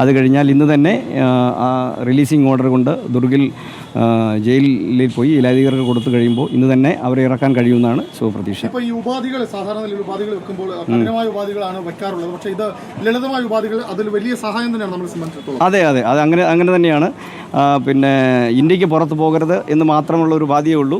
അത് കഴിഞ്ഞാൽ ഇന്ന് തന്നെ ആ, റിലീസിംഗ് ഓർഡർ കൊണ്ട് ദുർഗിൽ ജയിലിൽ പോയി ഇലാധികാരികൾ കൊടുത്തു കഴിയുമ്പോൾ ഇന്ന് തന്നെ അവരെ ഇറക്കാൻ കഴിയുമെന്നാണ് ശുഭപ്രതീക്ഷ ഇപ്പോൾ ഈ ഉപാധികൾ സാധാരണ നിലയിൽ ഉപാധികൾ വെക്കുമ്പോൾ കഠിനമായ ഉപാധികളാണ് വെക്കാറുള്ളത്. പക്ഷേ ഇത് ലളിതമായ ഉപാധികൾ അതിൽ വലിയ സഹായം തന്നെയാണ് നമ്മളെ സംബന്ധിച്ചിടത്തോളം. അതെ അതെ. അത് അങ്ങനെ അങ്ങനെ തന്നെയാണ്. പിന്നെ ഇന്ത്യയ്ക്ക് പുറത്ത് പോകരുത് എന്ന് മാത്രമുള്ള ഒരു ഉപാധിയേ ഉള്ളൂ.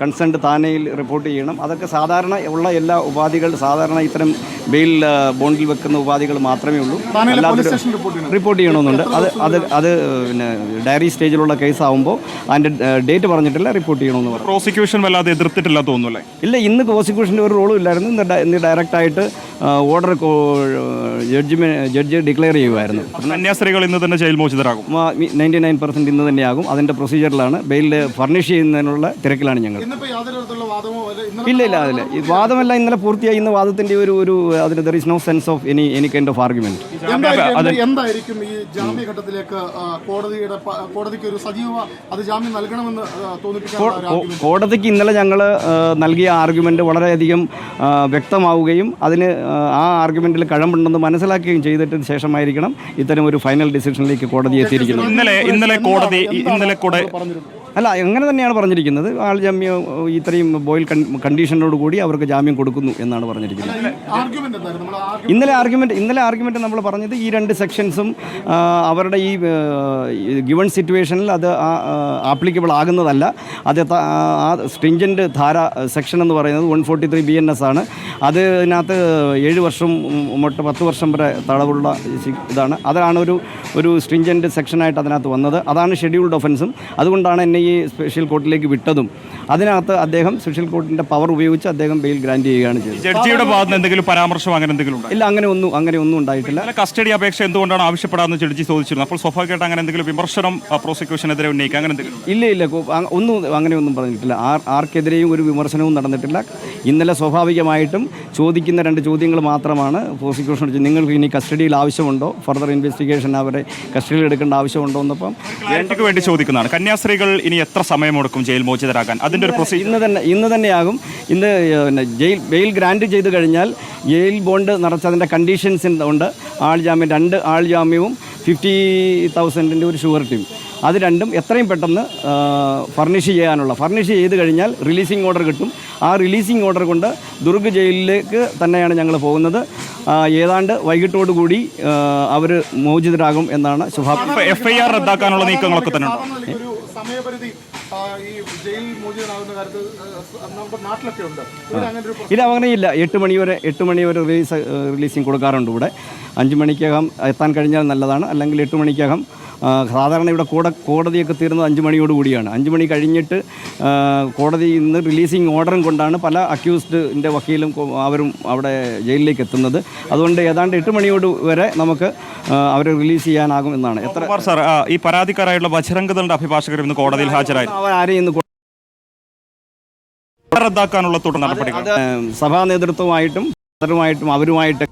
കൺസേൺഡ് താനയിൽ റിപ്പോർട്ട് ചെയ്യണം. അതൊക്കെ സാധാരണ ഉള്ള എല്ലാ ഉപാധികൾ സാധാരണ ഇത്തരം ബെയിൽ ബോണ്ടിൽ വെക്കുന്ന ഉപാധികൾ മാത്രമേ ഉള്ളൂ. റിപ്പോർട്ട് ചെയ്യണം. റിപ്പോർട്ട് ചെയ്യണമെന്നുണ്ട്. അത് അത് അത് പിന്നെ ഡയറി സ്റ്റേജിലുള്ള കേസ് ആകുമ്പോൾ അതിന്റെ ഡേറ്റ് പറഞ്ഞിട്ടില്ല റിപ്പോർട്ട് ചെയ്യണമെന്ന് പറഞ്ഞു. പ്രോസിക്യൂഷൻ വല്ലാതെ എതിർത്തിട്ടില്ല തോന്നുന്നു അല്ലേ? ഇല്ല ഇന്ന് പ്രോസിക്യൂഷന്റെ ഒരു റോളും ഇല്ലായിരുന്നു. ഇന്ന് ഡയറക്റ്റായിട്ട് ഓർഡർ ജഡ്ജിമെ ജഡ്ജ് ഡിക്ലെയർ ചെയ്യുമായിരുന്നു കന്യാസ്ത്രീകൾ ഇന്ന് തന്നെ ജയിൽ മോചിതരാകും. നയന്റി നയൻ പെർസെന്റ് ഇന്ന് തന്നെയാകും. അതിന്റെ പ്രൊസീജിയറിലാണ് ബെയിൽ ഫർണിഷ് ചെയ്യുന്നതിനുള്ള തിരക്കിലാണ് ഞങ്ങൾ. ഇല്ല ഇല്ല അതിൽ ഈ വാദമല്ല ഇന്നലെ പൂർത്തിയായി. ഇന്ന് വാദത്തിന്റെ ഒരു ഒരു അതിന് there is no sense of any any kind of argument എന്തായിരിക്കും ഈ ജാമ്യഘട്ടത്തിലേക്ക് കോടതിയുടെ കോടതിക്ക് ഒരു സജീവ അത് ജാമ്യം നൽകണമെന്ന് argument? കോടതിക്ക് ഇന്നലെ ഞങ്ങൾ നൽകിയ ആർഗ്യുമെന്റ് വളരെയധികം വ്യക്തമാവുകയും അതിന് ആ, ആർഗ്യുമെന്റിൽ ആർഗ്യുമെന്റിൽ കഴമ്പുണ്ടെന്ന് മനസ്സിലാക്കുകയും ചെയ്തിട്ട് ശേഷമായിരിക്കണം ഇത്തരം ഒരു ഫൈനൽ ഡിസിഷനിലേക്ക് കോടതി എത്തിയിരിക്കുന്നത്. ഇന്നലെ ഇന്നലെ കോടതി ഇന്നലെ കൂടെ പറഞ്ഞിരുന്നു അല്ല അങ്ങനെ തന്നെയാണ് പറഞ്ഞിരിക്കുന്നത്. ആൾ ജാമ്യം ഇത്രയും ബോയിൽ കണ്ടീഷനോട് കൂടി അവർക്ക് ജാമ്യം കൊടുക്കുന്നു എന്നാണ് പറഞ്ഞിരിക്കുന്നത്. ഇന്നലെ ആർഗ്യുമെന്റ് ഇന്നലെ ആർഗ്യുമെന്റ് നമ്മൾ പറഞ്ഞത് ഈ രണ്ട് സെക്ഷൻസും അവരുടെ ഈ ഗിവൺ സിറ്റുവേഷനിൽ അത് ആപ്ലിക്കബിൾ ആകുന്നതല്ല. അത് ആ സ്ട്രിഞ്ചന്റ് ധാര സെക്ഷൻ എന്ന് പറയുന്നത് one forty three B N S ആണ്. അതിനകത്ത് ഏഴ് വർഷം മൊട്ട് പത്ത് വർഷം വരെ തടവുള്ള ഇതാണ്. അതാണ് ഒരു ഒരു സ്ട്രിഞ്ചന്റ് സെക്ഷനായിട്ട് അതിനകത്ത് വന്നത്. അതാണ് ഷെഡ്യൂൾഡ് ഒഫൻസും അതുകൊണ്ടാണ് എന്നെ ഈ സ്പെഷ്യൽ കോർട്ടിലേക്ക് വിട്ടതും അതിനകത്ത് അദ്ദേഹം സ്പെഷ്യൽ കോർട്ടിന്റെ പവർ ഉപയോഗിച്ച് അദ്ദേഹം ബെയിൽ ഗ്രാൻഡ് ചെയ്യുകയാണ് ചെയ്തത്. ജഡ്ജിയുടെ ഭാഗത്ത് എന്തെങ്കിലും പരാമർശം അങ്ങനെ എന്തെങ്കിലും ഇല്ല അങ്ങനെ ഒന്നും അങ്ങനെ ഒന്നും ഉണ്ടായിട്ടില്ല. കസ്റ്റഡി അപേക്ഷ എന്തുകൊണ്ടാണ് ആവശ്യപ്പെടാമെന്ന് ജഡ്ജി ചോദിച്ചിരുന്നു അപ്പോൾ സ്വാഭാവികമായിട്ട് അങ്ങനെ എന്തെങ്കിലും വിമർശനം പ്രോസിക്യൂഷനെതിരെ ഉന്നയിക്കുക അങ്ങനെ എന്തെങ്കിലും ഇല്ല ഇല്ല ഒന്നും അങ്ങനെ ഒന്നും പറഞ്ഞിട്ടില്ല. ആർ ആർക്കെതിരെയും ഒരു വിമർശനവും നടന്നിട്ടില്ല. ഇന്നലെ സ്വാഭാവികമായിട്ടും ചോദിക്കുന്ന രണ്ട് ചോദ്യങ്ങൾ മാത്രമാണ് പ്രോസിക്യൂഷൻ നിങ്ങൾക്ക് ഇനി കസ്റ്റഡിയിൽ ആവശ്യമുണ്ടോ? ഫർദർ ഇൻവെസ്റ്റിഗേഷൻ അവരെ കസ്റ്റഡിയിൽ എടുക്കേണ്ട ആവശ്യമുണ്ടോ എന്നപ്പം വേണ്ടി ചോദിക്കുന്നതാണ്. കന്യാസ്ത്രീകൾ ഇനി എത്ര സമയമെടുക്കും ജയിൽ മോചിതരാക്കാൻ അതിന്റെ ഒരു പ്രൊസീജിയർ ഇന്ന് തന്നെ ഇന്ന് തന്നെയാകും. ഇന്ന് പിന്നെ ജയിൽ ബെയിൽ ഗ്രാൻഡ് ചെയ്ത് കഴിഞ്ഞാൽ ജയിൽ ബോണ്ട് നിറച്ചതിന്റെ കണ്ടീഷൻസ് ഉണ്ട്. ആൾ ജാമ്യം രണ്ട് ആൾ ജാമ്യവും ഫിഫ്റ്റി തൗസൻഡിന്റെ ഒരു ഷുവർട്ടിയും അത് രണ്ടും എത്രയും പെട്ടെന്ന് ഫർണിഷ് ചെയ്യാനുള്ള ഫർണിഷ് ചെയ്ത് കഴിഞ്ഞാൽ റിലീസിംഗ് ഓർഡർ കിട്ടും. ആ റിലീസിംഗ് ഓർഡർ കൊണ്ട് ദുർഗ് ജയിലിലേക്ക് തന്നെയാണ് ഞങ്ങൾ പോകുന്നത്. ഏതാണ്ട് ഏതാണ്ട് വൈകിട്ടോടുകൂടി അവർ മോചിതരാകും എന്നാണ് ശുഭാപ്തി. എഫ് ഐ ആർ റദ്ദാക്കാനുള്ള നീക്കങ്ങളൊക്കെ തന്നെ സമയപരിധി ഈ ജയിൽ മോചിതനാകുന്ന കാര്യത്തിൽ നമ്മുടെ നാട്ടിലൊക്കെ ഉണ്ട്. ഇവിടെ അങ്ങനെ ഇല്ല അങ്ങനെയില്ല. എട്ട് മണി വരെ എട്ട് മണി വരെ റിലീസ് റിലീസിങ് കൊടുക്കാറുണ്ട് ഇവിടെ. അഞ്ച് മണിക്കകം എത്താൻ കഴിഞ്ഞാൽ നല്ലതാണ്. അല്ലെങ്കിൽ എട്ട് മണിക്കകം സാധാരണ ഇവിടെ കോട കോടതിയൊക്കെ തീർന്നത് അഞ്ച് മണിയോട് കൂടിയാണ്. അഞ്ച് മണി കഴിഞ്ഞിട്ട് കോടതിയിൽ കോടതി ഇന്ന് റിലീസിങ് ഓർഡറും കൊണ്ടാണ് പല അക്യൂസ്ഡിന്റെ വക്കീലും അവരും അവിടെ ജയിലിലേക്ക് എത്തുന്നത്. അതുകൊണ്ട് ഏതാണ്ട് എട്ട് മണിയോട് വരെ നമുക്ക് അവരെ റിലീസ് ചെയ്യാനാകും എന്നാണ്. എത്ര സാർ ഈ പരാതിക്കാരായുള്ള ബജരംഗതളുടെ ദളിന്റെ ഇന്ന് കോടതിയിൽ ഹാജരായി. റദ്ദാക്കാനുള്ള തുടർ നടപടികൾ. സഭാ നേതൃത്വമായിട്ടും അവരുമായിട്ട്